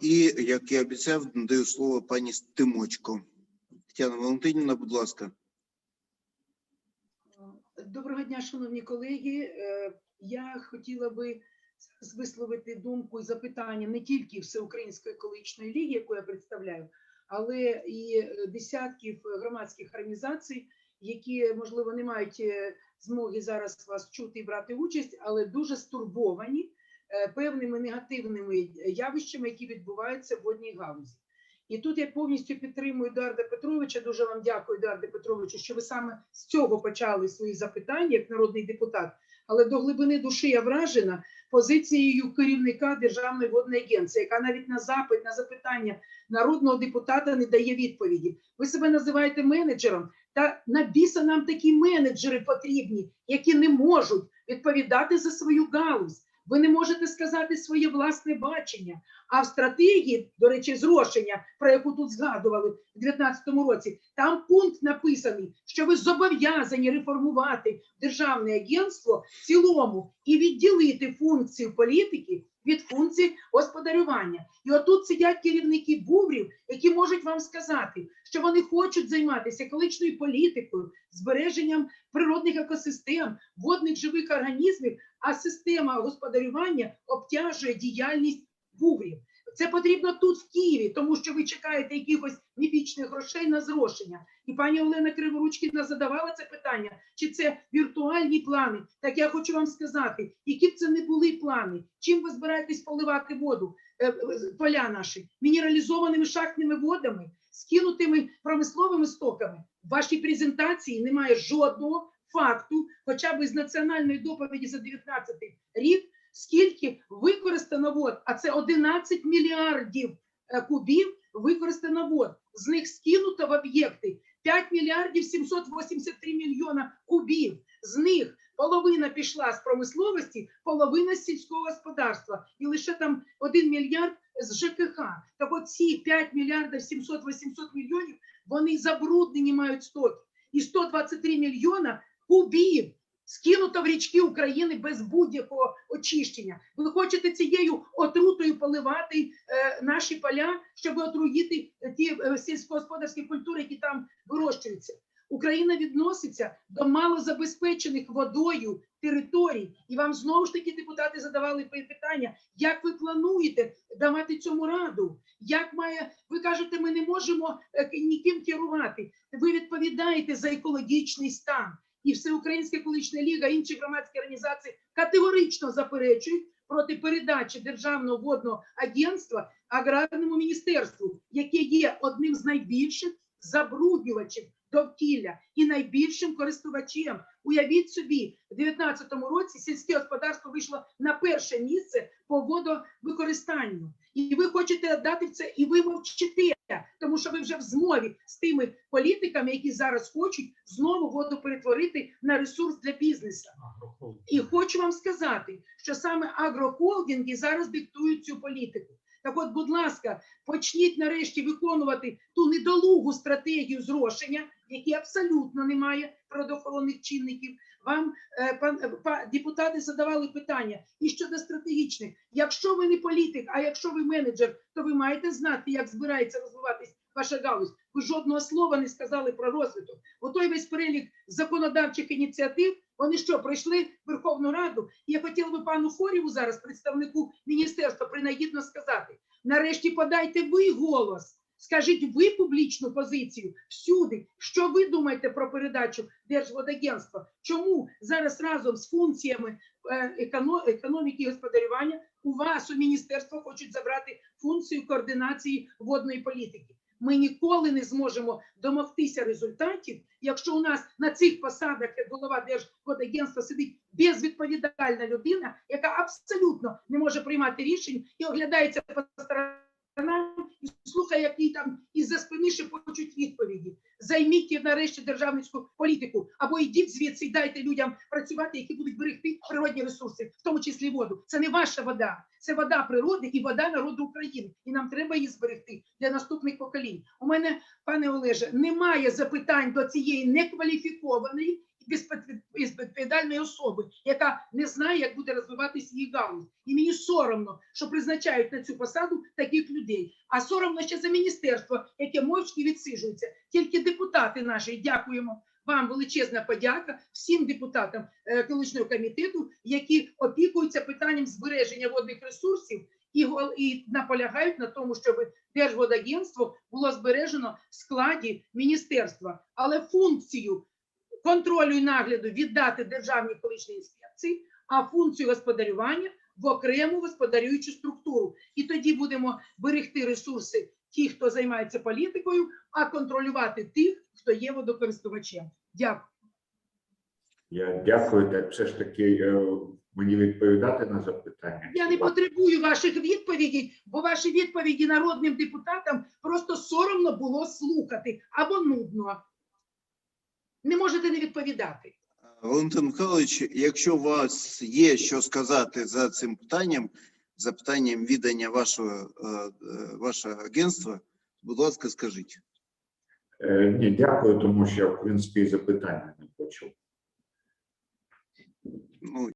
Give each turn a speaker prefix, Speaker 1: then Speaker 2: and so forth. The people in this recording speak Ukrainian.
Speaker 1: І, як я обіцяв, надаю слово пані Тимочко. Тетяна Валентинівна, будь ласка.
Speaker 2: Доброго дня, шановні колеги. Е, Я хотіла би висловити думку і запитання не тільки Всеукраїнської екологічної ліги, яку я представляю, але і десятків громадських організацій, які, можливо, не мають е, змоги зараз вас чути і брати участь, але дуже стурбовані певними негативними явищами, які відбуваються в водній галузі. І тут я повністю підтримую Едуарда Петровича. Дуже вам дякую, Едуарде Петровичу, що ви саме з цього почали свої запитання як народний депутат. Але до глибини душі я вражена позицією керівника Державної водної агенції, яка навіть на запит, на запитання народного депутата не дає відповіді. Ви себе називаєте менеджером. Та на біса нам такі менеджери потрібні, які не можуть відповідати за свою галузь. Ви не можете сказати своє власне бачення. А в стратегії, до речі, зрошення, про яку тут згадували в 2019 році, там пункт написаний, що ви зобов'язані реформувати державне агентство в цілому і відділити функцію політики від функцій господарювання. І отут сидять керівники буврів, які можуть вам сказати, що вони хочуть займатися екологічною політикою, збереженням природних екосистем, водних живих організмів, а система господарювання обтяжує діяльність буврів. Це потрібно тут, в Києві, тому що ви чекаєте якихось міфічних грошей на зрошення. І пані Олена Криворучкіна задавала це питання, чи це віртуальні плани. Так я хочу вам сказати, які б це не були плани, чим ви збираєтесь поливати воду, е, е, поля наші, мінералізованими шахтними водами, скинутими промисловими стоками. В вашій презентації немає жодного факту, хоча б із національної доповіді за 19 рік, скільки використано вод, а це 11 мільярдів е, кубів використано вод. З них скинуто в об'єкти 5 мільярдів 783 мільйона кубів. З них половина пішла з промисловості, половина з сільського господарства, і лише там 1 мільярд з ЖКХ. Так от ці 5 мільярдів 700-800 мільйонів вони забруднені мають стоки. І 123 мільйона кубів скинуто в річки України без будь-якого очищення. Ви хочете цією отрутою поливати е, наші поля, щоб отруїти е, ті е, сільськогосподарські культури, які там вирощуються. Україна відноситься до малозабезпечених водою територій, і вам знову ж таки депутати задавали питання, як ви плануєте давати цьому раду? Як має ви кажете, ми не можемо е, ніким керувати? Ви відповідаєте за екологічний стан і Всеукраїнська екологічна ліга, інші громадські організації категорично заперечують проти передачі Державного водного агентства аграрному міністерству, яке є одним з найбільших забруднювачів довкілля і найбільшим користувачем. Уявіть собі, в 2019 році сільське господарство вийшло на перше місце по водовикористанню. І ви хочете дати це, і ви мовчите, що ви вже в змові з тими політиками, які зараз хочуть знову воду перетворити на ресурс для бізнесу. І хочу вам сказати, що саме агрохолдинги зараз диктують цю політику. Так от, будь ласка, почніть нарешті виконувати ту недолугу стратегію зрошення, якій абсолютно немає природоохоронних чинників. Вам е, пан е, па- депутати задавали питання і щодо стратегічних. Якщо ви не політик, а якщо ви менеджер, то ви маєте знати, як збирається розвиватись ваша галузь. Ви жодного слова не сказали про розвиток. Отой весь перелік законодавчих ініціатив. Вони що пройшли Верховну Раду? І я хотіла би пану Хорєву зараз, представнику міністерства, принагідно сказати: нарешті подайте ви голос. Скажіть ви публічну позицію всюди, що ви думаєте про передачу Держводагентства? Чому зараз разом з функціями е, економіки і господарювання у вас у міністерство хочуть забрати функцію координації водної політики? Ми ніколи не зможемо домогтися результатів, якщо у нас на цих посадах, як голова Держводагентства, сидить безвідповідальна людина, яка абсолютно не може приймати рішень і оглядається по сторонам і слухає, які там із-за спини шепочуть відповіді. Займіть нарешті державницьку політику, або йдіть звідси і дайте людям працювати, які будуть берегти природні ресурси, в тому числі воду. Це не ваша вода, це вода природи і вода народу України. І нам треба її зберегти для наступних поколінь. У мене, пане Олеже, немає запитань до цієї некваліфікованої безвідповідальної особи, яка не знає, як буде розвиватися її галузь. І мені соромно, що призначають на цю посаду таких людей. А соромно ще за міністерство, яке мовчки відсиджується. Тільки депутати наші, дякуємо. Вам величезна подяка всім депутатам е, екологічного комітету, які опікуються питанням збереження водних ресурсів і, і наполягають на тому, щоб Держводагентство було збережено в складі міністерства, але функцію контролю і нагляду віддати Державній екологічній інспекції, а функцію господарювання в окрему господарюючу структуру. І тоді будемо берегти ресурси ті, хто займається політикою, а контролювати тих, хто є водокористувачем. Дякую.
Speaker 3: Я дякую. Так все ж таки е, мені відповідати на запитання.
Speaker 2: Я не потребую ваших відповідей, бо ваші відповіді народним депутатам просто соромно було слухати або нудно не можете не відповідати.
Speaker 1: Валентин Михайлович, якщо у вас є що сказати за цим питанням, за питанням віддання вашого е, е, вашого агентства, будь ласка, скажіть.
Speaker 3: Е, ні, дякую, тому що я в принципі запитання не почув. Ну,